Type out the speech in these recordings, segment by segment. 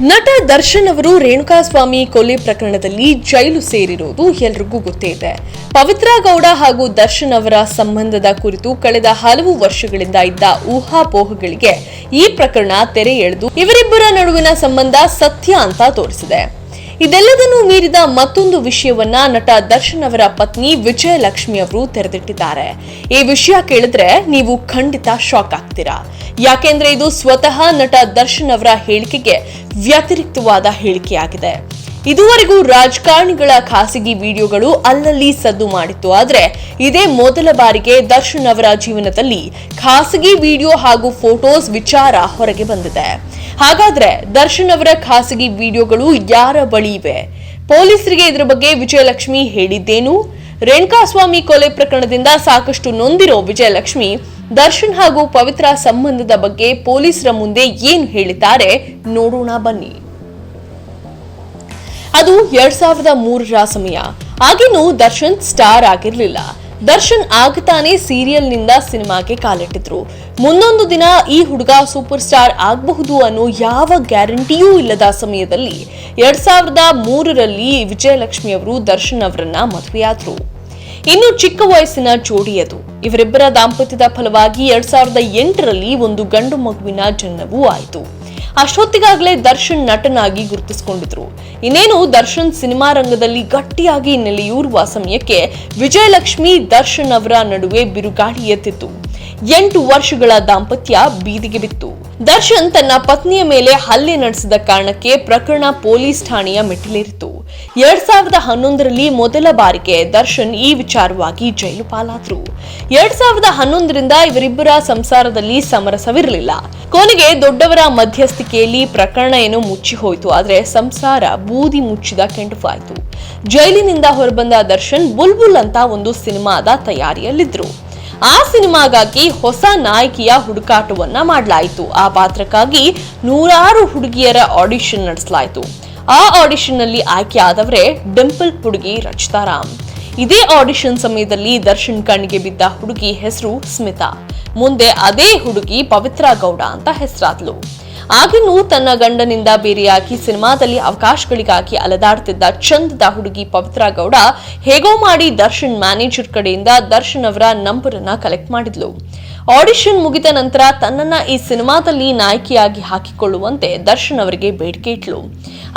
ನಟ ದರ್ಶನ್ ಅವರು ರೇಣುಕಾಸ್ವಾಮಿ ಕೊಲೆ ಪ್ರಕರಣದಲ್ಲಿ ಜೈಲು ಸೇರಿರುವುದು ಎಲ್ರಿಗೂ ಗೊತ್ತೇ ಇದೆ ಪವಿತ್ರ ಗೌಡ ಹಾಗೂ ದರ್ಶನ್ ಅವರ ಸಂಬಂಧದ ಕುರಿತು ಕಳೆದ ಹಲವು ವರ್ಷಗಳಿಂದ ಇದ್ದ ಊಹಾಪೋಹಗಳಿಗೆ ಈ ಪ್ರಕರಣ ತೆರೆ ಎಳೆದು ಇವರಿಬ್ಬರ ನಡುವಿನ ಸಂಬಂಧ ಸತ್ಯ ಅಂತ ತೋರಿಸಿದೆ. ಇದೆಲ್ಲದನ್ನು ಮೀರಿದ ಮತ್ತೊಂದು ವಿಷಯವನ್ನ ನಟ ದರ್ಶನ್ ಅವರ ಪತ್ನಿ ವಿಜಯಲಕ್ಷ್ಮಿ ಅವರು ತೆರೆದಿಟ್ಟಿದ್ದಾರೆ. ಈ ವಿಷಯ ಕೇಳಿದ್ರೆ ನೀವು ಖಂಡಿತ ಶಾಕ್ ಆಗ್ತೀರಾ? ಯಾಕೆಂದ್ರೆ ಇದು ಸ್ವತಃ ನಟ ದರ್ಶನ್ ಅವರ ಹೇಳಿಕೆಗೆ ವ್ಯತಿರಿಕ್ತವಾದ ಹೇಳಿಕೆಯಾಗಿದೆ. ಇದುವರೆಗೂ ರಾಜಕಾರಣಿಗಳ ಖಾಸಗಿ ವಿಡಿಯೋಗಳು ಅಲ್ಲಲ್ಲಿ ಸದ್ದು ಮಾಡಿತ್ತು. ಆದರೆ ಇದೇ ಮೊದಲ ಬಾರಿಗೆ ದರ್ಶನ್ ಅವರ ಜೀವನದಲ್ಲಿ ಖಾಸಗಿ ವಿಡಿಯೋ ಹಾಗೂ ಫೋಟೋಸ್ ವಿಚಾರ ಹೊರಗೆ ಬಂದಿದೆ. ಹಾಗಾದ್ರೆ ದರ್ಶನ್ ಅವರ ಖಾಸಗಿ ವಿಡಿಯೋಗಳು ಯಾರ ಬಳಿ ಇವೆ? ಪೊಲೀಸರಿಗೆ ಇದರ ಬಗ್ಗೆ ವಿಜಯಲಕ್ಷ್ಮಿ ಹೇಳಿದ್ದೇನು? ರೇಣುಕಾಸ್ವಾಮಿ ಕೊಲೆ ಪ್ರಕರಣದಿಂದ ಸಾಕಷ್ಟು ನೊಂದಿರೋ ವಿಜಯಲಕ್ಷ್ಮಿ, ದರ್ಶನ್ ಹಾಗೂ ಪವಿತ್ರ ಸಂಬಂಧದ ಬಗ್ಗೆ ಪೊಲೀಸರ ಮುಂದೆ ಏನು ಹೇಳಿದ್ದಾರೆ ನೋಡೋಣ ಬನ್ನಿ. ಅದು ಎರಡ್ ಸಾವಿರದ ಮೂರರ ಸಮಯ. ಆಗಿನೂ ದರ್ಶನ್ ಸ್ಟಾರ್ ಆಗಿರ್ಲಿಲ್ಲ. ದರ್ಶನ್ ಆಗತಾನೆ ಸೀರಿಯಲ್ನಿಂದ ಸಿನಿಮಾಗೆ ಕಾಲಿಟ್ಟಿದ್ರು. ಮುಂದೊಂದು ದಿನ ಈ ಹುಡುಗ ಸೂಪರ್ ಸ್ಟಾರ್ ಆಗಬಹುದು ಅನ್ನೋ ಯಾವ ಗ್ಯಾರಂಟಿಯೂ ಇಲ್ಲದ ಸಮಯದಲ್ಲಿ ಎರಡ್ ಸಾವಿರದ ಮೂರರಲ್ಲಿ ವಿಜಯಲಕ್ಷ್ಮಿ ಅವರು ದರ್ಶನ್ ಅವರನ್ನ ಮದುವೆಯಾದ್ರು. ಇನ್ನು ಚಿಕ್ಕ ವಯಸ್ಸಿನ ಜೋಡಿ ಅದು. ಇವರಿಬ್ಬರ ದಾಂಪತ್ಯದ ಫಲವಾಗಿ ಎರಡ್ ಸಾವಿರದ ಎಂಟರಲ್ಲಿ ಒಂದು ಗಂಡು ಮಗುವಿನ ಜನ್ಮವೂ ಆಯಿತು. ಅಷ್ಟೊತ್ತಿಗಾಗಲೇ ದರ್ಶನ್ ನಟನಾಗಿ ಗುರುತಿಸಿಕೊಂಡಿದ್ರು. ಇನ್ನೇನು ದರ್ಶನ್ ಸಿನಿಮಾ ರಂಗದಲ್ಲಿ ಗಟ್ಟಿಯಾಗಿ ನೆಲೆಯೂರುವ ಸಮಯಕ್ಕೆ ವಿಜಯಲಕ್ಷ್ಮಿ ದರ್ಶನ್ ಅವರ ನಡುವೆ ಬಿರುಗಾಳಿ ಎತ್ತಿತ್ತು. ಎಂಟು ವರ್ಷಗಳ ದಾಂಪತ್ಯ ಬೀದಿಗೆ ಬಿತ್ತು. ದರ್ಶನ್ ತನ್ನ ಪತ್ನಿಯ ಮೇಲೆ ಹಲ್ಲೆ ನಡೆಸಿದ ಕಾರಣಕ್ಕೆ ಪ್ರಕರಣ ಪೊಲೀಸ್ ಠಾಣೆಯ ಮೆಟ್ಟಿಲೇರಿತು ಎರಡ್ ಸಾವಿರದ ಹನ್ನೊಂದರಲ್ಲಿ ಮೊದಲ ಬಾರಿಗೆ ದರ್ಶನ್ ಈ ವಿಚಾರವಾಗಿ ಜೈಲು ಪಾಲಾದ್ರು. ಎರಡ್ ಸಾವಿರದ ಹನ್ನೊಂದರಿಂದ ಇವರಿಬ್ಬರ ಸಂಸಾರದಲ್ಲಿ ಸಮರಸವಿರಲಿಲ್ಲ. ಕೊನೆಗೆ ದೊಡ್ಡವರ ಮಧ್ಯಸ್ಥಿಕೆಯಲ್ಲಿ ಪ್ರಕರಣ ಏನೋ ಮುಚ್ಚಿ ಹೋಯಿತು, ಆದ್ರೆ ಸಂಸಾರ ಬೂದಿ ಮುಚ್ಚಿದ ಕೆಂಡುವಾಯಿತು ಜೈಲಿನಿಂದ ಹೊರಬಂದ ದರ್ಶನ್ ಬುಲ್ಬುಲ್ ಅಂತ ಒಂದು ಸಿನಿಮಾದ ತಯಾರಿಯಲ್ಲಿದ್ರು. ಆ ಸಿನಿಮಾಗಾಗಿ ಹೊಸ ನಾಯಕಿಯ ಹುಡುಕಾಟವನ್ನ ಮಾಡಲಾಯಿತು. ಆ ಪಾತ್ರಕ್ಕಾಗಿ ನೂರಾರು ಹುಡುಗಿಯರ ಆಡಿಷನ್ ನಡೆಸಲಾಯಿತು. ಆ ಆಡಿಷನ್ನಲ್ಲಿ ಆಯ್ಕೆ ಆದವರೇ ಡಿಂಪಲ್ ಹುಡುಗಿ ರಚಿತಾ ರಾಮ್. ಇದೇ ಆಡಿಷನ್ ಸಮಯದಲ್ಲಿ ದರ್ಶನ್ ಕಣ್ಣಿಗೆ ಬಿದ್ದ ಹುಡುಗಿ ಹೆಸರು ಸ್ಮಿತಾ. ಮುಂದೆ ಅದೇ ಹುಡುಗಿ ಪವಿತ್ರ ಗೌಡ ಅಂತ ಹೆಸರಾದ್ಲು. ಆಗಿನ್ನೂ ತನ್ನ ಗಂಡನಿಂದ ಬೇರೆಯಾಗಿ ಸಿನಿಮಾದಲ್ಲಿ ಅವಕಾಶಗಳಿಗಾಗಿ ಅಲೆದಾಡ್ತಿದ್ದ ಚಂದದ ಹುಡುಗಿ ಪವಿತ್ರ ಗೌಡ ಹೇಗೋ ಮಾಡಿ ದರ್ಶನ್ ಮ್ಯಾನೇಜರ್ ಕಡೆಯಿಂದ ದರ್ಶನ್ ಅವರ ನಂಬರ್ ಅನ್ನ ಕಲೆಕ್ಟ್ ಮಾಡಿದ್ಲು. ಆಡಿಷನ್ ಮುಗಿದ ನಂತರ ತನ್ನನ್ನ ಈ ಸಿನಿಮಾದಲ್ಲಿ ನಾಯಕಿಯಾಗಿ ಹಾಕಿಕೊಳ್ಳುವಂತೆ ದರ್ಶನ್ ಅವರಿಗೆ ಬೇಡಿಕೆ ಇಟ್ಲು.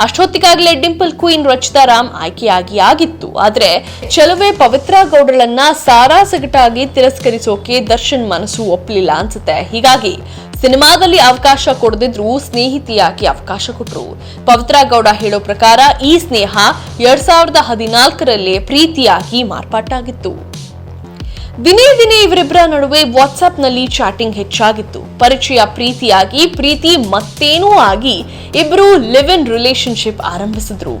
ಅಷ್ಟೊತ್ತಿಗಾಗಲೇ ಡಿಂಪಲ್ ಕ್ವೀನ್ ರಚಿತಾ ರಾಮ್ ಆಯ್ಕೆಯಾಗಿ ಆಗಿತ್ತು. ಆದ್ರೆ ಚಲುವೆ ಪವಿತ್ರ ಗೌಡಳನ್ನ ಸಾರಾಸಗಟಾಗಿ ತಿರಸ್ಕರಿಸೋಕೆ ದರ್ಶನ್ ಮನಸ್ಸು ಒಪ್ಪಲಿಲ್ಲ ಅನ್ಸುತ್ತೆ. ಹೀಗಾಗಿ ಸಿನಿಮಾದಲ್ಲಿ ಅವಕಾಶ ಕೊಡದಿದ್ರು ಸ್ನೇಹಿತಿಯಾಗಿ ಅವಕಾಶ ಕೊಟ್ರು. ಪವಿತ್ರ ಗೌಡ ಹೇಳೋ ಪ್ರಕಾರ ಈ ಸ್ನೇಹ ಎರಡ್ ಸಾವಿರದ ಹದಿನಾಲ್ಕರಲ್ಲೇ ಪ್ರೀತಿಯಾಗಿ ಮಾರ್ಪಾಟಾಗಿತ್ತು. ದಿನೇ ದಿನೇ ಇವರಿಬ್ಬರ ನಡುವೆ ವಾಟ್ಸಪ್ನಲ್ಲಿ ಚಾಟಿಂಗ್ ಹೆಚ್ಚಾಗಿತ್ತು. ಪರಿಚಯ ಪ್ರೀತಿಯಾಗಿ, ಪ್ರೀತಿ ಮತ್ತೇನೂ ಆಗಿ ಇಬ್ಬರು ಲಿವ್ ಇನ್ ರಿಲೇಶನ್ಶಿಪ್ ಆರಂಭಿಸಿದ್ರು.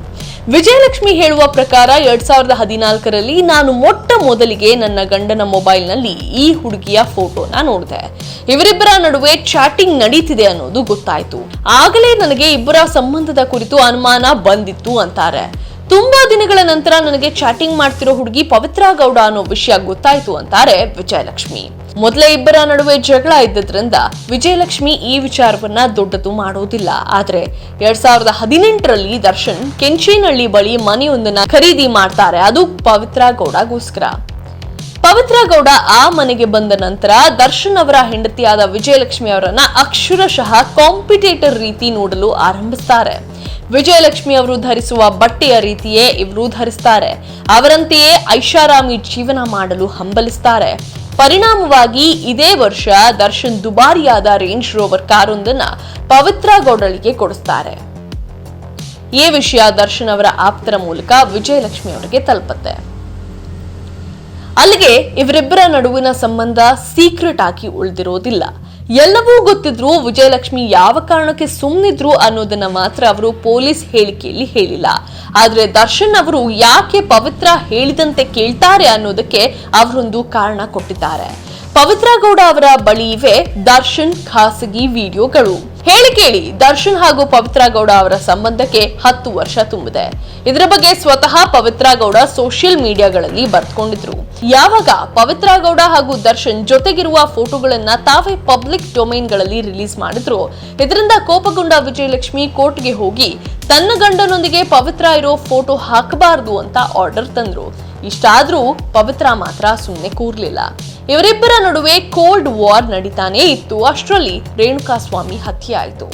ವಿಜಯಲಕ್ಷ್ಮಿ ಹೇಳುವ ಪ್ರಕಾರ ಎರಡ್ ಸಾವಿರದ ಹದಿನಾಲ್ಕರಲ್ಲಿ ನಾನು ಮೊಟ್ಟ ಮೊದಲಿಗೆ ನನ್ನ ಗಂಡನ ಮೊಬೈಲ್ನಲ್ಲಿ ಈ ಹುಡುಗಿಯ ಫೋಟೋನ ನೋಡಿದೆ. ಇವರಿಬ್ಬರ ನಡುವೆ ಚಾಟಿಂಗ್ ನಡೀತಿದೆ ಅನ್ನೋದು ಗೊತ್ತಾಯ್ತು. ಆಗಲೇ ನನಗೆ ಇಬ್ಬರ ಸಂಬಂಧದ ಕುರಿತು ಅನುಮಾನ ಬಂದಿತ್ತು ಅಂತಾರೆ. ತುಂಬಾ ದಿನಗಳ ನಂತರ ನನಗೆ ಚಾಟಿಂಗ್ ಮಾಡ್ತಿರೋ ಹುಡುಗಿ ಪವಿತ್ರ ಗೌಡ ಅನ್ನೋ ವಿಷಯ ಗೊತ್ತಾಯ್ತು ಅಂತಾರೆ ವಿಜಯಲಕ್ಷ್ಮಿ. ಮೊದಲೇ ಇಬ್ಬರ ನಡುವೆ ಜಗಳ ಇದ್ದದ್ರಿಂದ ವಿಜಯಲಕ್ಷ್ಮಿ ಈ ವಿಚಾರವನ್ನ ದೊಡ್ಡದು ಮಾಡೋದಿಲ್ಲ. ಆದ್ರೆ ಎರಡ್ ಸಾವಿರದ ಹದಿನೆಂಟರಲ್ಲಿ ದರ್ಶನ್ ಕೆಂಚೇನಹಳ್ಳಿ ಬಳಿ ಮನೆಯೊಂದನ್ನ ಖರೀದಿ ಮಾಡ್ತಾರೆ. ಅದು ಪವಿತ್ರ ಗೌಡಗೋಸ್ಕರ. ಪವಿತ್ರ ಗೌಡ ಆ ಮನೆಗೆ ಬಂದ ನಂತರ ದರ್ಶನ್ ಅವರ ಹೆಂಡತಿಯಾದ ವಿಜಯಲಕ್ಷ್ಮಿ ಅವರನ್ನ ಅಕ್ಷರಶಃ ಕಾಂಪಿಟೇಟರ್ ರೀತಿ ನೋಡಲು ಆರಂಭಿಸ್ತಾರೆ. ವಿಜಯಲಕ್ಷ್ಮಿ ಅವರು ಧರಿಸುವ ಬಟ್ಟೆಯ ರೀತಿಯೇ ಇವರು ಧರಿಸ್ತಾರೆ. ಅವರಂತೆಯೇ ಐಷಾರಾಮಿ ಜೀವನ ಮಾಡಲು ಹಂಬಲಿಸ್ತಾರೆ. ಪರಿಣಾಮವಾಗಿ ಇದೇ ವರ್ಷ ದರ್ಶನ್ ದುಬಾರಿಯಾದ ರೇಂಜ್ ರೋವರ್ ಕಾರೊಂದನ್ನ ಪವಿತ್ರ ಗೌಡಳಿಗೆ ಕೊಡಿಸ್ತಾರೆ. ಈ ವಿಷಯ ದರ್ಶನ್ ಅವರ ಆಪ್ತರ ಮೂಲಕ ವಿಜಯಲಕ್ಷ್ಮಿ ಅವರಿಗೆ ತಲುಪುತ್ತೆ. ಅಲ್ಲಿಗೆ ಇವರಿಬ್ಬರ ನಡುವಿನ ಸಂಬಂಧ ಸೀಕ್ರೆಟ್ ಆಗಿ ಉಳಿದಿರೋದಿಲ್ಲ. ಎಲ್ಲವೂ ಗೊತ್ತಿದ್ರು ವಿಜಯಲಕ್ಷ್ಮಿ ಯಾವ ಕಾರಣಕ್ಕೆ ಸುಮ್ಮನಿದ್ರು ಅನ್ನೋದನ್ನ ಮಾತ್ರ ಅವರು ಪೊಲೀಸ್ ಹೇಳಿಕೆಯಲ್ಲಿ ಹೇಳಿಲ್ಲ. ಆದ್ರೆ ದರ್ಶನ್ ಅವರು ಯಾಕೆ ಪವಿತ್ರ ಹೇಳಿದಂತೆ ಕೇಳ್ತಾರೆ ಅನ್ನೋದಕ್ಕೆ ಅವರೊಂದು ಕಾರಣ ಕೊಟ್ಟಿದ್ದಾರೆ. ಪವಿತ್ರ ಗೌಡ ಅವರ ಬಳಿ ಇವೆ ದರ್ಶನ್ ಖಾಸಗಿ ವಿಡಿಯೋಗಳು. ಹೇಳಿ ಕೇಳಿ, ದರ್ಶನ್ ಹಾಗೂ ಪವಿತ್ರ ಗೌಡ ಅವರ ಸಂಬಂಧಕ್ಕೆ ಹತ್ತು ವರ್ಷ ತುಂಬಿದೆ. ಇದರ ಬಗ್ಗೆ ಸ್ವತಃ ಪವಿತ್ರ ಗೌಡ ಸೋಷಿಯಲ್ ಮೀಡಿಯಾಗಳಲ್ಲಿ ಬರ್ತ್ಕೊಂಡಿದ್ರು. ಯಾವಾಗ ಪವಿತ್ರ ಗೌಡ ಹಾಗೂ ದರ್ಶನ್ ಜೊತೆಗಿರುವ ಫೋಟೋಗಳನ್ನ ತಾವೇ ಪಬ್ಲಿಕ್ ಡೊಮೈನ್ಗಳಲ್ಲಿ ರಿಲೀಸ್ ಮಾಡಿದ್ರು, ಇದರಿಂದ ಕೋಪಗೊಂಡ ವಿಜಯಲಕ್ಷ್ಮಿ ಕೋರ್ಟ್ಗೆ ಹೋಗಿ, ತನ್ನ ಗಂಡನೊಂದಿಗೆ ಪವಿತ್ರ ಇರೋ ಫೋಟೋ ಹಾಕಬಾರದು ಅಂತ ಆರ್ಡರ್ ತಂದ್ರು. ಇಷ್ಟಾದ್ರೂ ಪವಿತ್ರ ಮಾತ್ರ ಸುಮ್ಮನೆ ಕೂರ್ಲಿಲ್ಲ. ಇವರಿಬ್ಬರ ನಡುವೆ ಕೋಲ್ಡ್ ವಾರ್ ನಡೀತಾನೇ ಇತ್ತು. ಅಷ್ಟರಲ್ಲಿ ರೇಣುಕಾಸ್ವಾಮಿ ಹತ್ಯೆ ಆಯಿತು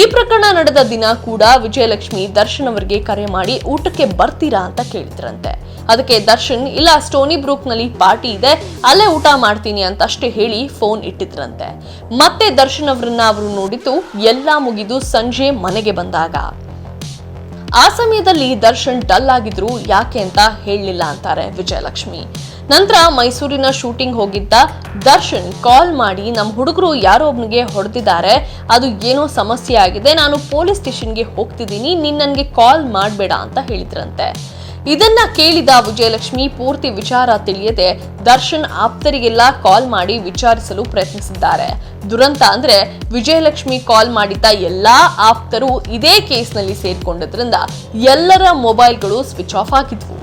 ಈ ಪ್ರಕರಣ ನಡೆದ ದಿನ ಕೂಡ ವಿಜಯಲಕ್ಷ್ಮಿ ದರ್ಶನ್ ಅವರಿಗೆ ಕರೆ ಮಾಡಿ ಊಟಕ್ಕೆ ಬರ್ತೀರಾ ಅಂತ ಕೇಳಿದ್ರಂತೆ. ಅದಕ್ಕೆ ದರ್ಶನ್, ಇಲ್ಲ, ಸ್ಟೋನಿ ಬ್ರೂಕ್ನಲ್ಲಿ ಪಾರ್ಟಿ ಇದೆ, ಅಲ್ಲೇ ಊಟ ಮಾಡ್ತೀನಿ ಅಂತ ಅಷ್ಟೇ ಹೇಳಿ ಫೋನ್ ಇಟ್ಟಿದ್ರಂತೆ. ಮತ್ತೆ ದರ್ಶನ್ ಅವರನ್ನ ಅವರು ನೋಡಿತು ಎಲ್ಲ ಮುಗಿದು ಸಂಜೆ ಮನೆಗೆ ಬಂದಾಗ. ಆ ಸಮಯದಲ್ಲಿ ದರ್ಶನ್ ಡಲ್ ಆಗಿದ್ರು ಯಾಕೆ ಅಂತ ಹೇಳಲಿಲ್ಲ ಅಂತಾರೆ ವಿಜಯಲಕ್ಷ್ಮಿ. ನಂತರ ಮೈಸೂರಿನ ಶೂಟಿಂಗ್ ಹೋಗಿದ್ದ ದರ್ಶನ್ ಕಾಲ್ ಮಾಡಿ ನಮ್ಮ ಹುಡುಗರು ಯಾರೋ ಒಬ್ನಿಗೆ ಹೊಡೆದಿದ್ದಾರೆ, ಅದು ಏನೋ ಸಮಸ್ಯೆ ಆಗಿದೆ, ನಾನು ಪೊಲೀಸ್ ಸ್ಟೇಷನ್ಗೆ ಹೋಗ್ತಿದ್ದೀನಿ, ನೀನು ನನಗೆ ಕಾಲ್ ಮಾಡಬೇಡ ಅಂತ ಹೇಳಿದ್ರಂತೆ. ಇದನ್ನ ಕೇಳಿದ ವಿಜಯಲಕ್ಷ್ಮಿ ಪೂರ್ತಿ ವಿಚಾರ ತಿಳಿಯದೆ ದರ್ಶನ್ ಆಪ್ತರಿಗೆಲ್ಲ ಕಾಲ್ ಮಾಡಿ ವಿಚಾರಿಸಲು ಪ್ರಯತ್ನಿಸಿದ್ದಾರೆ. ದುರಂತ ಅಂದ್ರೆ ವಿಜಯಲಕ್ಷ್ಮಿ ಕಾಲ್ ಮಾಡಿದ್ದ ಎಲ್ಲಾ ಆಪ್ತರು ಇದೇ ಕೇಸ್ನಲ್ಲಿ ಸೇರ್ಕೊಂಡಿದ್ರಿಂದ ಎಲ್ಲರ ಮೊಬೈಲ್ಗಳು ಸ್ವಿಚ್ ಆಫ್ ಆಗಿದ್ವು.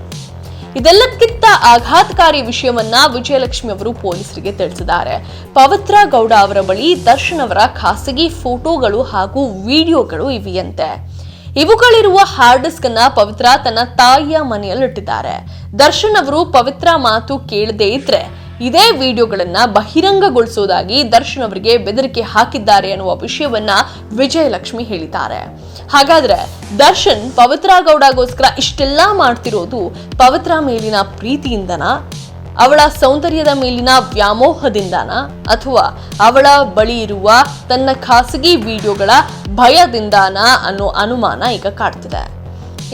ಇದೆಲ್ಲಕ್ಕಿಂತ ಆಘಾತಕಾರಿ ವಿಷಯವನ್ನ ವಿಜಯಲಕ್ಷ್ಮಿ ಅವರು ಪೊಲೀಸರಿಗೆ ತಿಳಿಸಿದ್ದಾರೆ. ಪವಿತ್ರ ಗೌಡ ಅವರ ಬಳಿ ದರ್ಶನ್ ಅವರ ಖಾಸಗಿ ಫೋಟೋಗಳು ಹಾಗೂ ವಿಡಿಯೋಗಳು ಇವೆಯಂತೆ. ಇವುಗಳಿರುವ ಹಾರ್ಡ್ ಡಿಸ್ಕ್ ಅನ್ನ ಪವಿತ್ರ ತನ್ನ ತಾಯಿಯ ಮನೆಯಲ್ಲಿಟ್ಟಿದ್ದಾರೆ. ದರ್ಶನ್ ಅವರು ಪವಿತ್ರ ಮಾತು ಕೇಳದೇ ಇದ್ರೆ ಇದೇ ವಿಡಿಯೋಗಳನ್ನ ಬಹಿರಂಗಗೊಳಿಸುವುದಾಗಿ ದರ್ಶನ್ ಅವರಿಗೆ ಬೆದರಿಕೆ ಹಾಕಿದ್ದಾರೆ ಅನ್ನುವ ವಿಷಯವನ್ನ ವಿಜಯಲಕ್ಷ್ಮಿ ಹೇಳಿದ್ದಾರೆ. ಹಾಗಾದ್ರೆ ದರ್ಶನ್ ಪವಿತ್ರ ಗೌಡಗೋಸ್ಕರ ಇಷ್ಟೆಲ್ಲ ಮಾಡ್ತಿರೋದು ಪವಿತ್ರ ಮೇಲಿನ ಪ್ರೀತಿಯಿಂದನಾ? ಅವಳ ಸೌಂದರ್ಯದ ಮೇಲಿನ ವ್ಯಾಮೋಹದಿಂದನ ಅಥವಾ ಅವಳ ಬಳಿ ಇರುವ ತನ್ನ ಖಾಸಗಿ ವಿಡಿಯೋಗಳ ಭಯದಿಂದಾನ ಅನ್ನೋ ಅನುಮಾನ ಈಗ ಕಾಡ್ತಿದೆ.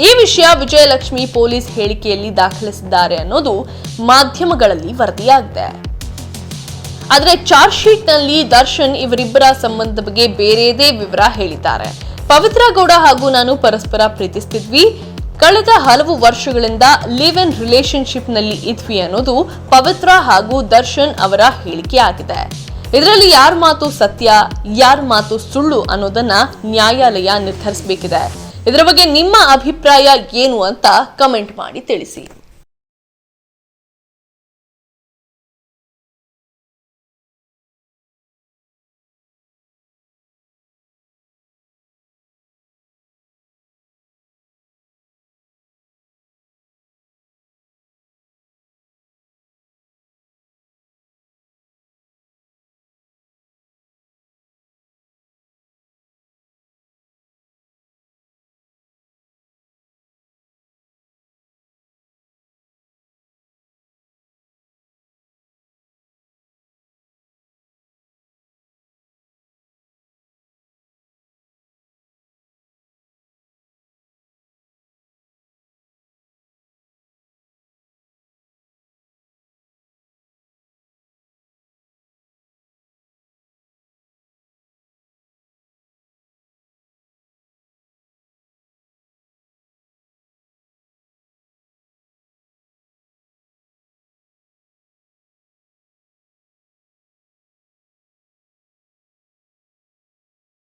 ಈ ವಿಷಯ ವಿಜಯಲಕ್ಷ್ಮಿ ಪೊಲೀಸ್ ಹೇಳಿಕೆಯಲ್ಲಿ ದಾಖಲಿಸಿದ್ದಾರೆ ಅನ್ನೋದು ಮಾಧ್ಯಮಗಳಲ್ಲಿ ವರದಿಯಾಗಿದೆ. ಆದ್ರೆ ಚಾರ್ಜ್ ಶೀಟ್ನಲ್ಲಿ ದರ್ಶನ್ ಇವರಿಬ್ಬರ ಸಂಬಂಧ ಬಗ್ಗೆ ಬೇರೆದೇ ವಿವರ ಹೇಳಿದ್ದಾರೆ. ಪವಿತ್ರ ಗೌಡ ಹಾಗೂ ನಾನು ಪರಸ್ಪರ ಪ್ರೀತಿಸ್ತಿದ್ವಿ. ಕಳೆದ ಹಲವು ವರ್ಷಗಳಿಂದ ಲಿವ್ ಇನ್ ರಿಲೇಶನ್ಶಿಪ್ನಲ್ಲಿ ಇದ್ವಿ ಅನ್ನೋದು ಪವಿತ್ರ ಹಾಗೂ ದರ್ಶನ್ ಅವರ ಹೇಳಿಕೆ ಆಗಿದೆ. ಇದರಲ್ಲಿ ಯಾರ ಮಾತು ಸತ್ಯ, ಯಾರ ಮಾತು ಸುಳ್ಳು ಅನ್ನೋದನ್ನ ನ್ಯಾಯಾಲಯ ನಿರ್ಧರಿಸಬೇಕಿದೆ. ಇದರ ಬಗ್ಗೆ ನಿಮ್ಮ ಅಭಿಪ್ರಾಯ ಏನು ಅಂತ ಕಮೆಂಟ್ ಮಾಡಿ ತಿಳಿಸಿ.